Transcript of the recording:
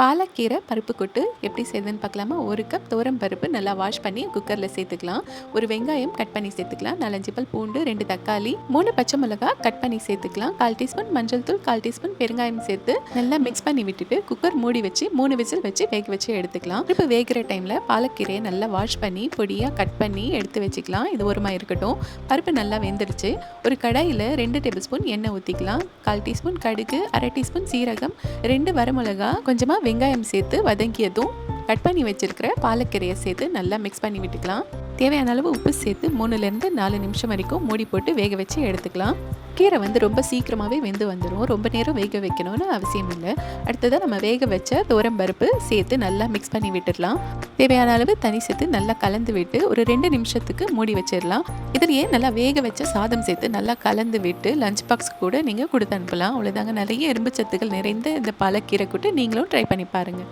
பாலக்கீரை பருப்பு கொட்டு எப்படி செய்யுதுன்னு பார்க்கலாமா? ஒரு கப் தோரம் பருப்பு நல்லா வாஷ் பண்ணி குக்கரில் சேர்த்துக்கலாம். ஒரு வெங்காயம் கட் பண்ணி சேர்த்துக்கலாம். நாலஞ்சு பல் பூண்டு ரெண்டு தக்காளி மூணு பச்சை மிளகாய் கட் பண்ணி சேர்த்துக்கலாம். கால் டீஸ்பூன் மஞ்சள் தூள் கால் டீஸ்பூன் பெருங்காயம் சேர்த்து நல்லா மிக்ஸ் பண்ணி விட்டுட்டு குக்கர் மூடி வச்சு மூணு விசில் வச்சு வேக வச்சு எடுத்துக்கலாம். பருப்பு வேகிற டைமில் பாலக்கீரையை நல்லா வாஷ் பண்ணி பொடியாக கட் பண்ணி எடுத்து வச்சுக்கலாம். இது ஒருமா இருக்கட்டும். பருப்பு நல்லா வெந்துடுச்சு ஒரு கடாயில் ரெண்டு டேபிள் ஸ்பூன் எண்ணெய் ஊற்றிக்கலாம் கால் டீஸ்பூன் கடுகு அரை டீஸ்பூன் சீரகம் ரெண்டு வரமிளகா கொஞ்சமாக வெங்காயம் சேர்த்து வதங்கியதும் கட் பண்ணி வச்சிருக்கிற பாலக்கீரையை சேர்த்து நல்லா மிக்ஸ் பண்ணி விட்டுக்கலாம். தேவையான அளவு உப்பு சேர்த்து மூணுலேருந்து நாலு நிமிஷம் வரைக்கும் மூடி போட்டு வேக வச்சு எடுத்துக்கலாம். கீரை வந்து ரொம்ப சீக்கிரமாகவே வெந்து வந்துடும் ரொம்ப நேரம் வேக வைக்கணும்னு அவசியம் இல்லை. அடுத்ததாக நம்ம வேக வச்ச தோரம் பருப்பு சேர்த்து நல்லா மிக்ஸ் பண்ணி விட்டுடலாம். தேவையான அளவு தனி சேர்த்து நல்லா கலந்து விட்டு ஒரு ரெண்டு நிமிஷத்துக்கு மூடி வச்சிடலாம். இதுலேயே நல்லா வேக வச்ச சாதம் சேர்த்து நல்லா கலந்து விட்டு லஞ்ச் பாக்ஸ் கூட நீங்கள் கொடுத்து அனுப்பலாம். அவ்வளோதாங்க நிறைய எறும்பு சத்துக்கள் நிறைந்த இந்த பாலக்கீரை கூட்டு நீங்களும் ட்ரை பண்ணி பாருங்கள்